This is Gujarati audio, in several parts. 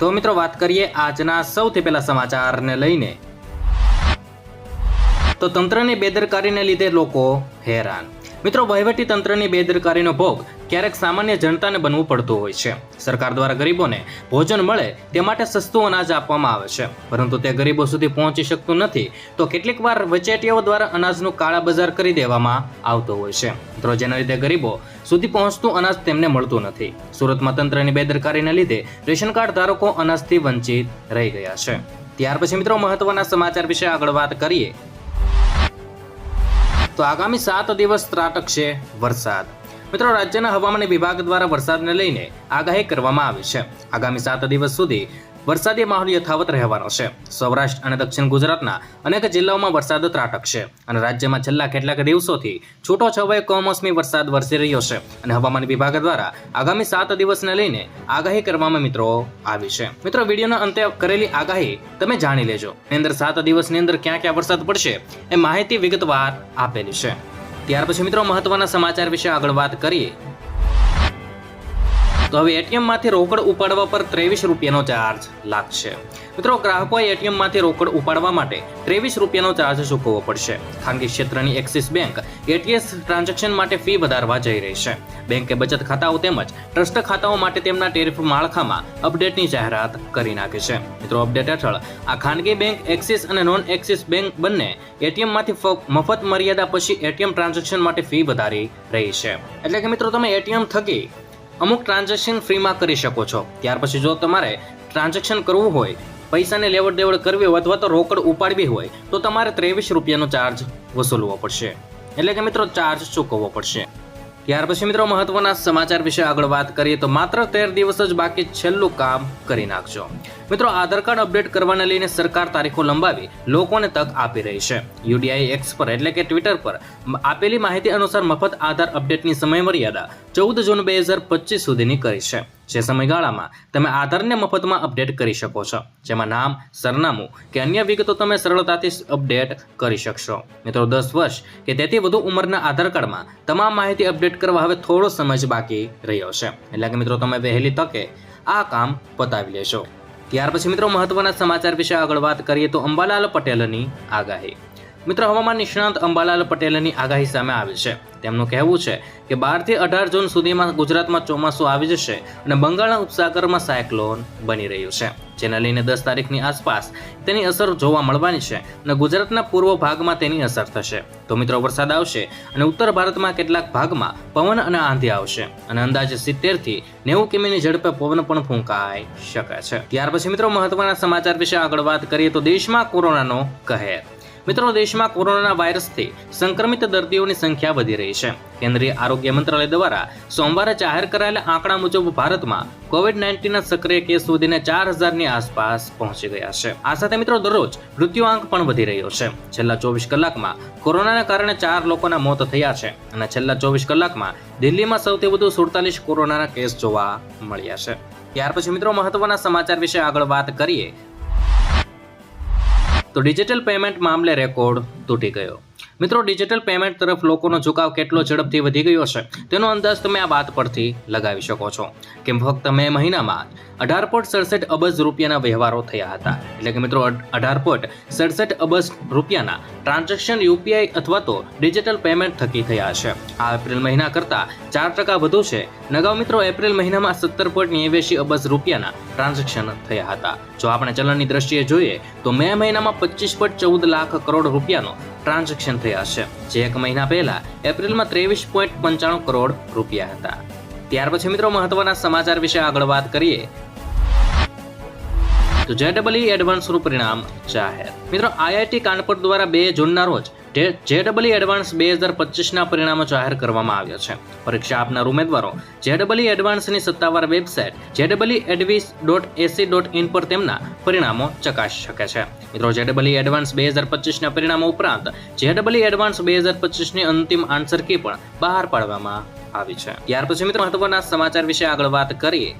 તો મિત્રો વાત કરીએ આજના સૌથી પહેલા સમાચારને લઈને. તો તંત્રની બેદરકારીને લીધે લોકો હેરાન. મિત્રો વહીવટી તંત્રની બેદરકારીનો ભોગ ક્યારેક સામાન્ય જનતાને બનવું પડતું હોય છે. સરકાર દ્વારા ગરીબોને ભોજન મળે તે માટે સસ્તું અનાજ આપવામાં આવે છે. પરંતુ તે ગરીબો સુધી પહોંચી શકતું નથી, તો કેટલીક વાર વચેટીઓ દ્વારા અનાજનું કાળા બજાર કરી દેવામાં આવતો હોય છે. મિત્રો, જેના લીધે ગરીબો સુધી પહોંચતું અનાજ તેમને મળતું નથી. સુરતમાં તંત્રની બેદરકારીને લીધે રેશન કાર્ડ ધારકો અનાજથી વંચિત રહી ગયા છે. ત્યાર પછી મિત્રો, મહત્વના સમાચાર વિશે આગળ વાત કરીએ. તો આગામી સાત દિવસ ત્રાટકશે વરસાદ. મિત્રો, રાજ્યના હવામાન વિભાગ દ્વારા વરસાદને લઈને આગાહી કરવામાં આવી છે. આગામી સાત દિવસ સુધી વરસાદી માહોલ યથાવત રહેવાનો છે. સૌરાષ્ટ્ર અને દક્ષિણ ગુજરાતના અનેક જિલ્લાઓમાં વરસાદ ત્રાટકશે અને રાજ્યમાં છેલ્લા કેટલાક દિવસોથી છૂટો છવાયો કમોસમી વરસાદ વરસી રહ્યો છે અને હવામાન વિભાગ દ્વારા આગામી સાત દિવસને લઈને આગાહી કરવામાં મિત્રો આવી છે. મિત્રો, વિડીયોના અંતે કરેલી આગાહી તમે જાણી લેજો. એની અંદર સાત દિવસની અંદર ક્યાં ક્યાં વરસાદ પડશે એ માહિતી વિગતવાર આપેલી છે. ત્યાર પછી મિત્રો, મહત્વના સમાચાર વિશે આગળ વાત કરીએ. તો હવે એટીએમમાંથી રોકડ ઉપાડવા પર ત્રેવીસ રૂપિયાનો ચાર્જ લાગશે. મિત્રો, ગ્રાહકોએ એટીએમમાંથી રોકડ ઉપાડવા માટે ત્રેવીસ રૂપિયાનો ચાર્જ ચૂકવવો પડશે. ખાનગી ક્ષેત્રની એક્સિસ બેંક એટીએસ ટ્રાન્ઝેક્શન માટે ફી વધારવા જઈ રહી છે. બેંકે બચત ખાતાઓ તેમજ ટ્રસ્ટ ખાતાઓ માટે તેમના ટેરિફ માળખામાં અપડેટની જાહેરાત કરી નાખી છે. મિત્રો, અપડેટ હેઠળ આ ખાનગી બેંક એક્સિસ અને નોન એક્સિસ બેંક બંને એટીએમમાંથી મફત મર્યાદા પછી એટીએમ ટ્રાન્ઝેક્શન માટે ફી વધારી રહી છે. એટલે કે મિત્રો, તમે એટીએમ થકી અમુક ટ્રાન્ઝેક્શન ફ્રીમાં કરી શકો છો. ત્યાર પછી જો તમારે ટ્રાન્ઝેક્શન કરવું હોય, પૈસાની લેવડ દેવડ કરવી હોય અથવા તો રોકડ ઉપાડવી હોય, તો તમારે ત્રેવીસ રૂપિયાનો ચાર્જ વસૂલવો પડશે. એટલે કે મિત્રો ચાર્જ ચૂકવવો પડશે. ત્યાર પછી મિત્રો મહત્વના સમાચાર વિશે આગળ વાત કરીએ તો માત્ર તેર દિવસ જ બાકી છેલ્લું કામ કરી નાખજો. મિત્રો આધાર કાર્ડ અપડેટ કરવાને લઈને સરકાર તારીખો લંબાવી લોકોને તક આપી રહી છે. યુડીઆઈ એક્સ પર એટલે કે ટ્વિટર પર આપેલી માહિતી અનુસાર મફત આધાર અપડેટની સમયમર્યાદા ચૌદ જૂન બે હજાર પચીસ સુધીની કરી છે. જે સમયગાળામાં તમે આધારને મફતમાં અપડેટ કરી શકો છો, જેમાં નામ, સરનામું કે અન્ય વિગતો તમે સરળતાથી અપડેટ કરી શકશો. મિત્રો, દસ વર્ષ કે તેથી વધુ ઉંમરના આધાર કાર્ડમાં તમામ માહિતી અપડેટ કરવા હવે થોડો સમય બાકી રહ્યો છે. એટલે કે મિત્રો, તમે વહેલી તકે આ કામ પતાવી લેશો. ત્યાર પછી મિત્રો, મહત્વના સમાચાર વિશે આગળ વાત કરીએ તો અંબાલાલ પટેલની આગાહી. મિત્રો, હવામાન નિષ્ણાંત અંબાલાલ પટેલની આગાહી સામે આવી છે. તેમનું કહેવું છે કે બારથી અઢાર જૂન સુધીમાં ગુજરાતમાં ચોમાસું આવી જશે અને બંગાળના ઉપસાગરમાં સાયક્લોન બની રહ્યું છે. જેને લઈને દસ તારીખની આસપાસ તેની અસર જોવા મળવાની છે અને ગુજરાતના પૂર્વ ભાગમાં તેની અસર થશે. તો મિત્રો, વરસાદ આવશે અને ઉત્તર ભારતમાં કેટલાક ભાગમાં પવન અને આંધી આવશે અને અંદાજે સિત્તેરથી નેવું કિમીની ઝડપે પવન પણ ફૂંકાઈ શકે છે. ત્યાર પછી મિત્રો, મહત્વના સમાચાર વિશે આગળ વાત કરીએ તો દેશમાં કોરોનાનો કહેર. મિત્રો, દેશમાં કોરોના વાયરસથી સંક્રમિત દર્દીઓની સંખ્યા વધી રહી છે. કેન્દ્રીય આરોગ્ય મંત્રાલય દ્વારા સોમવારે જાહેર કરાયેલા આંકડા મુજબ ભારતમાં કોવિડ નાઇન્ટીનના સક્રિય કેસ વધીને ચાર હજારની આસપાસ પહોંચી ગયા છે. આ સાથે મિત્રો, દરરોજ મૃત્યુઆંક પણ વધી રહ્યો છે. છેલ્લા ચોવીસ કલાકમાં કોરોનાના કારણે ચાર લોકોના મોત થયા છે અને છેલ્લા ચોવીસ કલાકમાં દિલ્હીમાં સૌથી વધુ સુડતાલીસ કોરોનાના કેસ જોવા મળ્યા છે. ત્યાર પછી મિત્રો, મહત્વના સમાચાર વિશે આગળ વાત કરીએ. તો ડિજિટલ પેમેન્ટ મામલે રેકોર્ડ તૂટી ગયો. મિત્રો ડિજિટલ પેમેન્ટ તરફ લોકોનો ઝુકાવ કેટલો ઝડપથી વધી ગયો છે, તેનો અંદાજ તમે આ વાત પરથી લગાવી શકો છો. કેમ ફક્ત મે મહિનામાં અઢાર પોઈન્ટ સડસઠ અબજ રૂપિયાના વ્યવહારો થયા હતા. એટલે કે મિત્રો અઢાર પોઈન્ટ સડસઠ અબજ રૂપિયાના ટ્રાન્ઝેક્શન યુપીઆઈ અથવા તો ડિજિટલ પેમેન્ટ થકી થયા છે. આ એપ્રિલ મહિના કરતાં ચાર ટકા વધુ છે. નગાઉ મિત્રો, એપ્રિલ મહિનામાં સત્તર પોઈન્ટ નેવ્યાસી અબજ રૂપિયાના ટ્રાન્ઝેક્શન થયા હતા. જો આપણે ચલણની દ્રષ્ટિએ જોઈએ, તો મે મહિનામાં પચીસ પોઈન્ટ ચૌદ લાખ કરોડ રૂપિયાનો ટ્રાન્ઝેક્શન થયા છે. જે એક મહિના પહેલા એપ્રિલમાં ત્રેવીસ પોઈન્ટ પંચાણું કરોડ રૂપિયા હતા. ત્યાર પછી મિત્રો મહત્વના સમાચાર વિશે આગળ વાત કરીએ. તો જેડબલઈ એડવાન્સનું પરિણામ જાહેર. મિત્રો આઈઆઈટી કાનપુર દ્વારા બે જૂનના રોજ જેડબલઈ એડવાન્સ બે હજાર પચીસના પરિણામો જાહેર કરવામાં આવ્યા છે. પરીક્ષા આપનાર ઉમેદવારો જેડબલી એડવાન્સની સત્તાવાર વેબસાઇટ જેડબલી એડવીસ ડોટ એસી ડોટ ઇન પર તેમના પરિણામો ચકાસી શકે છે. મિત્રો જેડબલી એડવાન્સ બે હજાર પચીસના પરિણામો ઉપરાંત જેડબલી એડવાન્સ બે હજાર પચીસની અંતિમ આન્સર કી પણ બહાર પાડવામાં આવી છે. ત્યાર પછી મિત્રો, મહત્વના સમાચાર વિશે આગળ વાત કરીએ.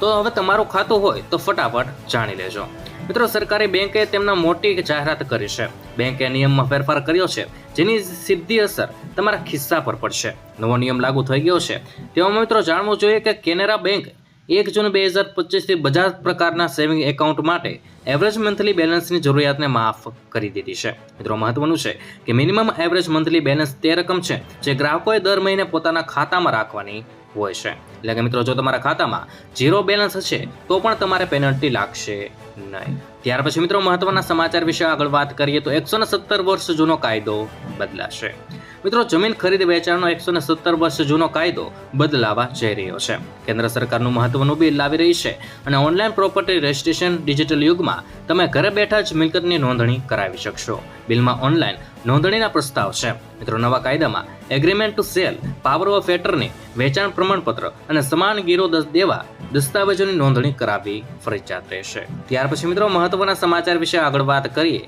તો હવે તમારું ખાતું હોય તો ફટાફટ જાણી લેજો. મિત્રો, સરકારી બેંકે તેમના મોટી જાહેરાત કરી છે. બેંકે નિયમમાં ફેરફાર કર્યો છે, જેની સીધી અસર તમારા ખિસ્સા પર પડશે. નવો નિયમ લાગુ થઈ ગયો છે. તેમાં મિત્રો, જાણવું જોઈએ કે કેનેરા બેંક એક જૂન બે હજાર પચીસથી બધા પ્રકારના સેવિંગ એકાઉન્ટ માટે એવરેજ મંથલી બેલેન્સની જરૂરિયાતને માફ કરી દીધી છે. મિત્રો, મહત્વનું છે કે મિનિમમ એવરેજ મંથલી બેલેન્સ તે રકમ છે જે ગ્રાહકોએ દર મહિને પોતાના ખાતામાં રાખવાની હોય છે. એટલે કે મિત્રો, જો તમારા ખાતામાં ઝીરો બેલેન્સ હશે, તો પણ તમારે પેનલ્ટી લાગશે નહીં. ત્યાર પછી મિત્રો, મહત્વના સમાચાર વિશે આગળ વાત કરીએ તો એકસો સત્તર વર્ષ જૂનો કાયદો બદલાશે. મિત્રો, જમીન ખરીદ વેચાણનો એકસો સત્તર વર્ષ જૂનો કાયદો બદલાવા જઈ રહ્યો છે. કેન્દ્ર સરકારનું મહત્વનું બિલ લાવી રહી છે અને ઓનલાઈન પ્રોપર્ટી રજિસ્ટ્રેશન ડિજિટલ યુગમાં તમે ઘરે બેઠા જ મિલકતની નોંધણી કરાવી શકશો. બિલમાં ઓનલાઈન નોંધણીના પ્રસ્તાવ છે. મિત્રો, નવા કાયદામાં agreement to sale power of attorney વેચાણ પ્રમાણપત્ર અને સમાન ગીરો દસ દેવા દસ્તાવેજોની નોંધણી કરાવવી ફરજિયાત રહેશે. ત્યાર પછી મિત્રો, મહત્વના સમાચાર વિશે આગળ વાત કરીએ.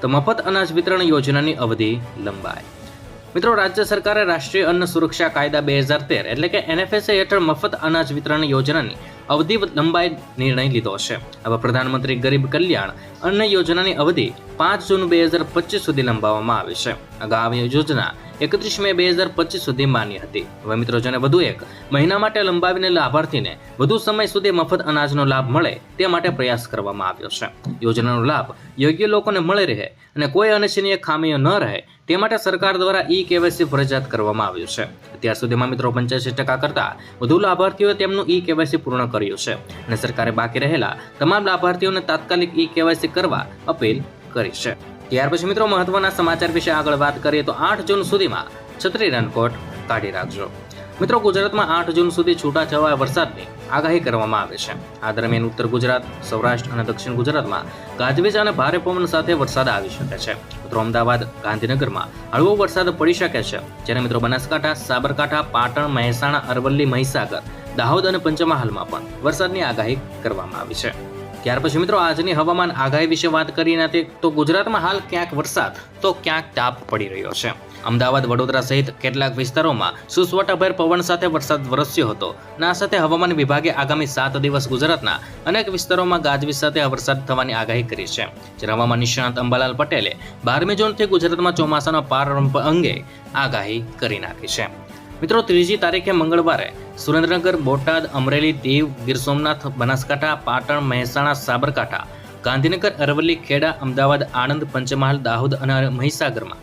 તો મફત અનાજ વિતરણ યોજનાની અવધિ લંબાય મિત્રો, રાજ્ય સરકારે રાષ્ટ્રીય અન્ન સુરક્ષા કાયદા બે હજાર તેર એટલે કે એનએફએસએ હેઠળ મફત અનાજ વિતરણ યોજનાની અવધિ લંબાઈ નિર્ણય લીધો છે. હવે પ્રધાનમંત્રી ગરીબ કલ્યાણ અન્ન યોજનાની અવધિ પાંચ જૂન બે હજાર પચીસ સુધી લંબાવવામાં આવી છે. અગાઉ યોજના એકત્રીસ મે બે હજાર પચીસ સુધી માન્ય હતી. હવે મિત્રો જેને વધુ એક મહિના માટે લંબાવીને લાભાર્થીને વધુ સમય સુધી મફત અનાજનો લાભ મળે તે માટે પ્રયાસ કરવામાં આવ્યો છે. યોજનાનો લાભ યોગ્ય લોકોને મળી રહે અને કોઈ અનિચ્છનીય ખામીઓ ન રહે તે માટે સરકાર દ્વારા ઈ કેવાયસી ફરજિયાત કરવામાં આવ્યું છે. અત્યાર સુધીમાં મિત્રો પંચ્યાસી ટકા કરતાં વધુ લાભાર્થીઓએ તેમનું ઈ કેવાયસી પૂર્ણ કર્યું છે અને સરકારે બાકી રહેલા તમામ લાભાર્થીઓને તાત્કાલિક ઈ કેવાયસી કરવા અપીલ કરી છે. ત્યાર પછી મિત્રો મહત્વના સમાચાર વિશે આગળ વાત કરીએ તો આઠ જૂન સુધીમાં છત્રી રનકોટ કાઢી રાખજો. મિત્રો ગુજરાતમાં આઠ જૂન સુધી છૂટાછવાયા વરસાદની આગાહી કરવામાં આવે છે. આ દરમિયાન ઉત્તર ગુજરાત, સૌરાષ્ટ્ર અને દક્ષિણ ગુજરાતમાં ગાજવીજ અને ભારે પવન સાથે વરસાદ આવી શકે છે. મિત્રો અમદાવાદ, ગાંધીનગરમાં હળવો વરસાદ પડી શકે છે. જ્યારે મિત્રો બનાસકાંઠા, સાબરકાંઠા, પાટણ, મહેસાણા, અરવલ્લી, મહીસાગર, દાહોદ અને પંચમહાલમાં પણ વરસાદની આગાહી કરવામાં આવી છે. ત્યાર પછી મિત્રો આજની હવામાન આગાહી વિશે વાત કરીને તે તો ગુજરાતમાં હાલ ક્યાંક વરસાદ, તો ક્યાંક તાપ પડી રહ્યો છે. અમદાવાદ, વડોદરા સહિત કેટલાક વિસ્તારોમાં સુસવાટાભેર પવન સાથે વરસાદ વરસ્યો હતો. ના સાથે હવામાન વિભાગે આગામી સાત દિવસ ગુજરાતના અનેક વિસ્તારોમાં ગાજવીજ સાથે વરસાદ થવાની આગાહી કરી છે. જ્યારે હવામાન નિષ્ણાંત અંબાલાલ પટેલે બારમી જૂનથી ગુજરાતમાં ચોમાસાનો પ્રારંભ અંગે આગાહી કરી નાખી છે. મિત્રો, ત્રીજી તારીખે મંગળવારે સુરેન્દ્રનગર, બોટાદ, અમરેલી, દીવ, ગીર સોમનાથ, બનાસકાંઠા, પાટણ, મહેસાણા, સાબરકાંઠા, ગાંધીનગર, અરવલ્લી, ખેડા, અમદાવાદ, આણંદ, પંચમહાલ, દાહોદ અને મહીસાગરમાં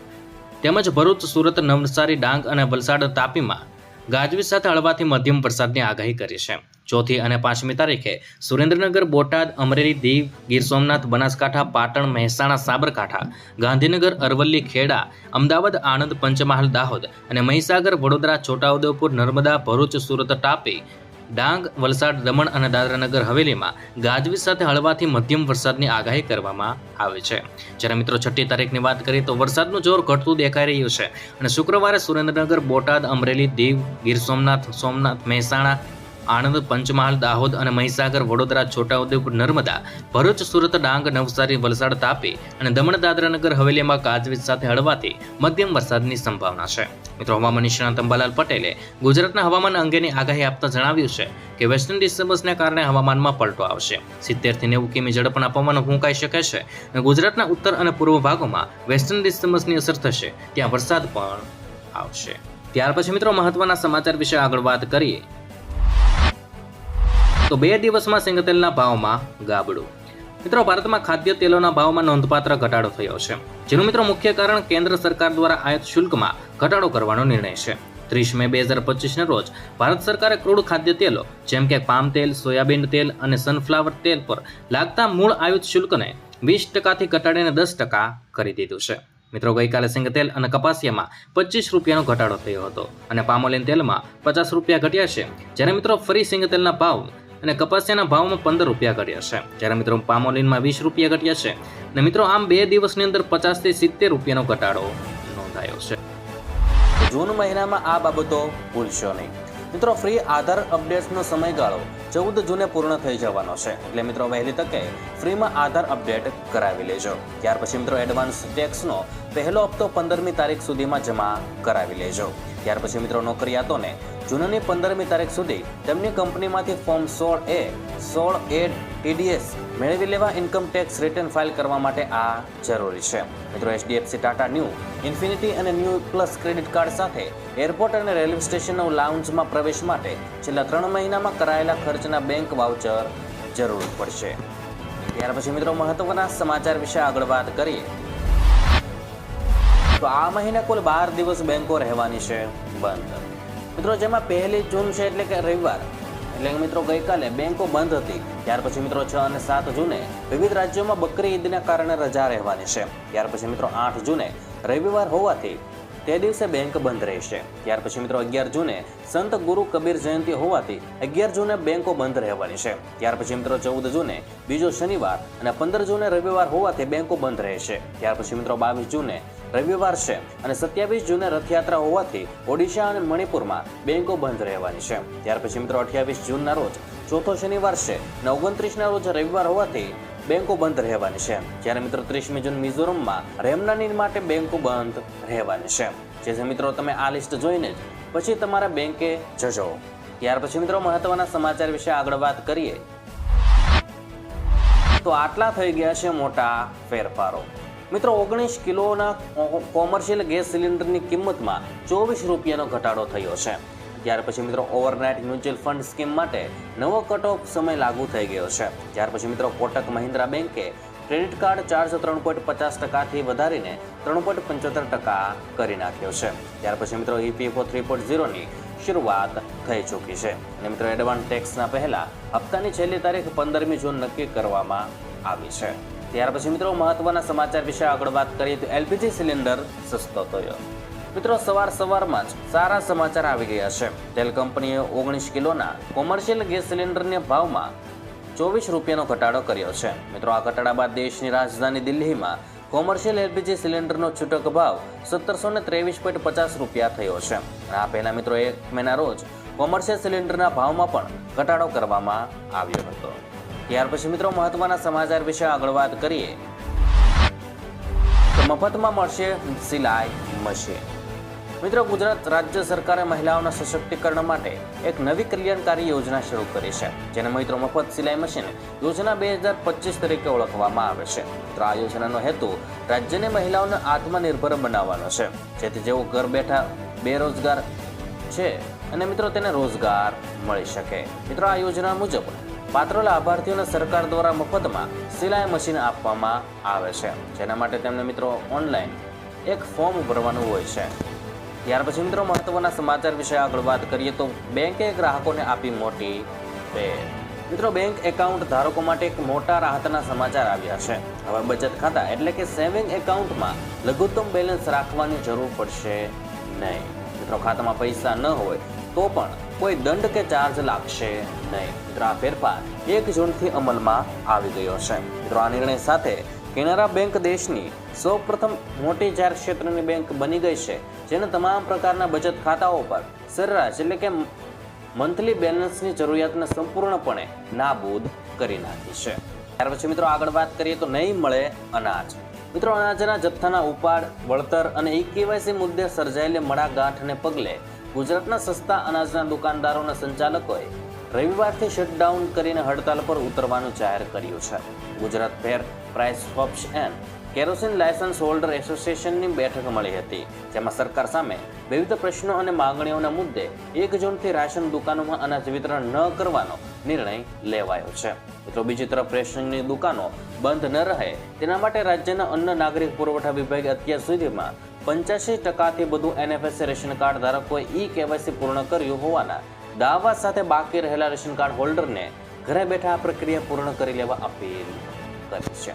તેમજ ભરૂચ, સુરત, નવસારી, ડાંગ અને વલસાડ તાપીમાં ગાજવીજ સાથે હળવાથી મધ્યમ વરસાદની આગાહી કરી છે. ચોથી અને પાંચમી તારીખે સુરેન્દ્રનગર, બોટાદ, અમરેલી, દીવ, ગીર સોમનાથ, બનાસકાંઠા, પાટણ, મહેસાણા, સાબરકાંઠા, ગાંધીનગર, અરવલ્લી, ખેડા, અમદાવાદ, આણંદ, પંચમહાલ, દાહોદ અને મહીસાગર, વડોદરા, છોટાઉદેપુર, નર્મદા, ભરૂચ, સુરત ટાપી ડાંગ, વલસાડ, દમણ અને દાદરાનગર હવેલીમાં ગાજવીજ સાથે હળવાથી મધ્યમ વરસાદની આગાહી કરવામાં આવે છે. જ્યારે મિત્રો છઠ્ઠી તારીખની વાત કરીએ તો વરસાદનું જોર ઘટતું દેખાઈ રહ્યું છે અને શુક્રવારે સુરેન્દ્રનગર, બોટાદ, અમરેલી, દીવ, ગીર સોમનાથ સોમનાથ, મહેસાણા આણંદ, પંચમહાલ, દાહોદ અને મહીસાગર, વડોદરા, છોટાઉદેપુર, નર્મદા, ભરૂચ, સુરત, ડાંગ, નવસારી, વલસાડ, તાપી અને દમણ, દાદરાનગર, હવેલીમાં ગાજવીજ સાથે હળવાથી મધ્યમ વરસાદની સંભાવના છે. મિત્રો, હવામાન નિષ્ણાત અંબાલાલ પટેલે ગુજરાતના હવામાન અંગેની આગાહી આપતા જણાવ્યું છે કે વેસ્ટર્ન ડિસ્ટર્બન્સને કારણે હવામાનમાં પલટો આવશે. સિત્તેરથી નેવું કિમી ઝડપના પવનો ફૂંકાઈ શકે છે અને ગુજરાતના ઉત્તર અને પૂર્વ ભાગોમાં વેસ્ટર્ન ડિસ્ટર્બન્સની અસર થશે. ત્યાં વરસાદ પણ આવશે. ત્યાર પછી મિત્રો, મહત્વના સમાચાર વિશે આગળ વાત કરીએ. તો બે દિવસમાં સિંગતેલના ભાવમાં ગાબડું. મિત્રો, ભારતમાં ખાદ્ય તેલોના ભાવમાં નોંધપાત્ર ઘટાડો થયો છે. જેનું મિત્રો મુખ્ય કારણ કેન્દ્ર સરકાર દ્વારા આયાત શુલ્કમાં ઘટાડો કરવાનો નિર્ણય છે. ત્રીસ મે બે હજાર પચીસના રોજ ભારત સરકારે ક્રૂડ ખાદ્ય તેલો, જેમ કે પામ તેલ, સોયાબીન તેલ અને સનફ્લાવર તેલ પર લાગતા મૂળ આયુત શુલ્કને વીસ ટકાથી ઘટાડીને દસ ટકા કરી દીધું છે. મિત્રો, ગઈકાલે સિંગતેલ અને કપાસિયામાં પચીસ રૂપિયાનો ઘટાડો થયો હતો અને પામોલિન તેલમાં પચાસ રૂપિયા ઘટ્યા છે. જ્યારે મિત્રો, ફરી સિંગતેલના ભાવ અને કપાસિયાના ભાવમાં પંદર રૂપિયા ઘટ્યા છે. જ્યારે મિત્રો પામોલીનમાં વીસ રૂપિયા ઘટ્યા છે. અને મિત્રો આમ બે દિવસની અંદર પચાસથી સિત્તેર રૂપિયાનો ઘટાડો નોંધાયો છે. જૂન મહિનામાં આ બાબતો ભૂલશો નહીં. મિત્રો ફ્રી આધાર અપડેટ્સનો સમયગાળો ચૌદ જૂને પૂર્ણ થઈ જવાનો છે. એટલે મિત્રો વહેલી તકે ફ્રીમાં આધાર અપડેટ કરાવી લેજો. ત્યાર પછી મિત્રો એડવાન્સ ટેક્સનો પહેલો હપ્તો પંદરમી તારીખ સુધીમાં જમા કરાવી લેજો. ત્યાર પછી મિત્રો નોકરિયાતોને જૂનની પંદરમી તારીખ સુધી તેમની કંપનીમાંથી ફોર્મ સોળ એ સોળ એ ટીડીએસ મેળવી લેવા ઇન્કમ ટેક્સ રિટર્ન ફાઇલ કરવા માટે આ જરૂરી છે. મિત્રો, એચડીએફસી, ટાટા ન્યૂ, ઇન્ફિનિટી અને ન્યૂ પ્લસ ક્રેડિટ કાર્ડ સાથે એરપોર્ટ અને રેલવે સ્ટેશનના લાઉન્જમાં પ્રવેશ માટે છેલ્લા ત્રણ મહિનામાં કરાયેલા ખર્ચના બેંક વાઉચર જરૂર પડશે. ત્યાર પછી મિત્રો, મહત્વના સમાચાર વિશે આગળ વાત કરીએ. તો આ મહિને કુલ બાર દિવસ બેંકો રહેવાની છે બંધ. મિત્રો, જેમાં પહેલી જૂન છે એટલે કે રવિવાર. એટલે કે મિત્રો, ગઈકાલે બેંકો બંધ હતી. ત્યાર પછી મિત્રો, છ અને સાત જૂને વિવિધ રાજ્યોમાં બકરી ઈદના કારણે રજા રહેવાની છે. ત્યાર પછી મિત્રો, આઠ જૂને રવિવાર હોવાથી તે દિવસે બેંક બંધ રહેશે. ત્યાર પછી મિત્રો, અગિયાર જૂને સંત ગુરુ કબીર જયંતિ હોવાથી અગિયાર જૂને બેંકો બંધ રહેવાની છે. ત્યાર પછી મિત્રો, ચૌદ જૂને બીજો શનિવાર અને પંદર જૂને રવિવાર હોવાથી બેંકો બંધ રહેશે. ત્યાર પછી મિત્રો, બાવીસ જૂને રવિવાર છે અને સત્યાવીસ જૂને રથયાત્રા હોવાથી ઓડિશા અને મણિપુરમાં બેંકો બંધ રહેવાની છે. ત્યાર પછી મિત્રો અઠ્યાવીસ જૂનના રોજ ચોથો શનિવાર છે. અને ઓગણત્રીસના રોજ રવિવાર હોવાથી બેંકો બંધ રહેવાની છે. જ્યારે મિત્રો ત્રીસમી જૂન મિઝોરમમાં રેમનાની માટે બેંકો બંધ રહેવાની છે. જેથી મિત્રો તમે આ લિસ્ટ જોઈને જ પછી તમારા બેંકે જજો. ત્યાર પછી મિત્રો મહત્વના સમાચાર વિશે આગળ વાત કરીએ. તો આટલા થઈ ગયા છે મોટા ફેરફારો. મિત્રો, ઓગણીસ કિલોના કોમર્શિયલ ગેસ સિલિન્ડરની કિંમતમાં ચોવીસ રૂપિયાનો ઘટાડો થયો છે. ત્યાર પછી મિત્રો, ઓવરનાઇટ મ્યુચ્યુઅલ ફંડ સ્કીમ માટે નવો કટ ઓફ સમય લાગુ થઈ ગયો છે. ત્યાર પછી મિત્રો, કોટક મહિન્દ્રા બેંકે ક્રેડિટ કાર્ડ ચાર્જ ત્રણ પોઈન્ટ પચાસ ટકાથી વધારીને ત્રણ પોઈન્ટ પંચોતેર ટકા કરી નાખ્યો છે. ત્યાર પછી મિત્રો, ઈપીએફઓ થ્રી પોઈન્ટ ઝીરોની શરૂઆત થઈ ચૂકી છે. અને મિત્રો એડવાન્સ ટેક્સના પહેલા હપ્તાની છેલ્લી તારીખ પંદરમી જૂન નક્કી કરવામાં આવી છે. ત્યાર પછી મિત્રો મહત્વના સમાચાર વિશે આગળ વાત કરીએ તો એલપીજી સિલિન્ડર સસ્તો થયો. મિત્રો સવાર સવારમાં જ સારા સમાચાર આવી ગયા છે. તેલ કંપનીએ ઓગણીસ કિલોના કોમર્શિયલ ગેસ સિલિન્ડરના ભાવમાં ચોવીસ રૂપિયાનો ઘટાડો કર્યો છે. મિત્રો આ ઘટાડા બાદ દેશની રાજધાની દિલ્હીમાં કોમર્શિયલ એલપીજી સિલિન્ડરનો છૂટક ભાવ સત્તરસો ને ત્રેવીસ પોઈન્ટ પચાસ રૂપિયા થયો છે. આ પહેલા મિત્રો એક મહિના રોજ કોમર્શિયલ સિલિન્ડરના ભાવમાં પણ ઘટાડો કરવામાં આવ્યો હતો. ત્યાર પછી મિત્રો મહત્વના સમાચાર વિશે આગળ વાત કરીએ. મફતમાં મળશે સિલાઈ મશીન. મિત્રો ગુજરાત રાજ્ય સરકારે મહિલાઓના સશક્તિકરણ માટે એક નવી કલ્યાણકારી યોજના શરૂ કરી છે, જેને મિત્રો મફત સિલાઈ મશીન યોજના બે હજાર પચીસ તરીકે ઓળખવામાં આવે છે. મિત્રો આ યોજનાનો હેતુ રાજ્યની મહિલાઓને આત્મનિર્ભર બનાવવાનો છે, જેથી જેઓ ઘર બેઠા બેરોજગાર છે અને મિત્રો તેને રોજગાર મળી શકે. મિત્રો આ યોજના મુજબ પાત્ર લાભાર્થીઓને સરકાર દ્વારા મફતમાં સિલાઈ મશીન આપવામાં આવે છે. જેના માટે તેમને મિત્રો ઓનલાઈન એક ફોર્મ ભરવાનું હોય છે. ત્યાર પછી મિત્રો મહત્વના સમાચાર વિશે આગળ વાત કરીએ તો બેંકે ગ્રાહકોને આપી મોટી ભેટ મિત્રો બેંક એકાઉન્ટ ધારકો માટે એક મોટા રાહતના સમાચાર આવ્યા છે. હવે બચત ખાતા એટલે કે સેવિંગ એકાઉન્ટમાં લઘુત્તમ બેલેન્સ રાખવાની જરૂર પડશે નહીં. મિત્રો ખાતામાં પૈસા ન હોય તો પણ કોઈ દંડ કે ચાર્જ લાગશે નહીં. મિત્રો, આ ફેરફાર એક જૂનથી અમલમાં આવી ગયો છે. મિત્રો, આ નિર્ણય સાથે કેનેરા બેંક દેશની સૌપ્રથમ મોટી જાહેર ક્ષેત્રની બેંક બની ગઈ છે, જેને તમામ પ્રકારના બચત ખાતાઓ પર સરેરાશ એટલે કે મંથલી બેલેન્સની જરૂરિયાતને સંપૂર્ણપણે નાબૂદ કરી નાખી છે. ત્યાર પછી મિત્રો, આગળ વાત કરીએ તો નહીં મળે અનાજ. મિત્રો, અનાજના જથ્થાના ઉપાડ, વળતર અને ઈ કેવાયસી મુદ્દે સર્જાયેલી મડાગાંઠને પગલે ગુજરાતના સસ્તા અનાજના દુકાનદારોના સંચાલકોએ રવિવારથી શટડાઉન કરીને હડતાલ પર ઉતરવાનું જાહેર કર્યું છે. Gujarat fair price shops and kerosene licence holder એસોસિએશનની બેઠક મળી હતી, જેમાં સરકાર સામે વિવિધ પ્રશ્નો અને માગણીઓના મુદ્દે એક જૂનથી રાશન દુકાનોમાં અનાજ વિતરણ ન કરવાનો નિર્ણય લેવાયો છે. તો બીજી તરફ રેશનની દુકાનો બંધ ન રહે, તેના માટે રાજ્યના અન્ન નાગરિક પુરવઠા વિભાગે અત્યાર સુધીમાં પંચ્યાસી ટકાથી વધુ એનએફએસ રેશન કાર્ડ ધારકોએ ઈ કેવાયસી પૂર્ણ કર્યું હોવાના દાવા સાથે બાકી રહેલા રેશન કાર્ડ હોલ્ડરને ઘરે બેઠા આ પ્રક્રિયા પૂર્ણ કરી લેવા અપીલ કરી છે.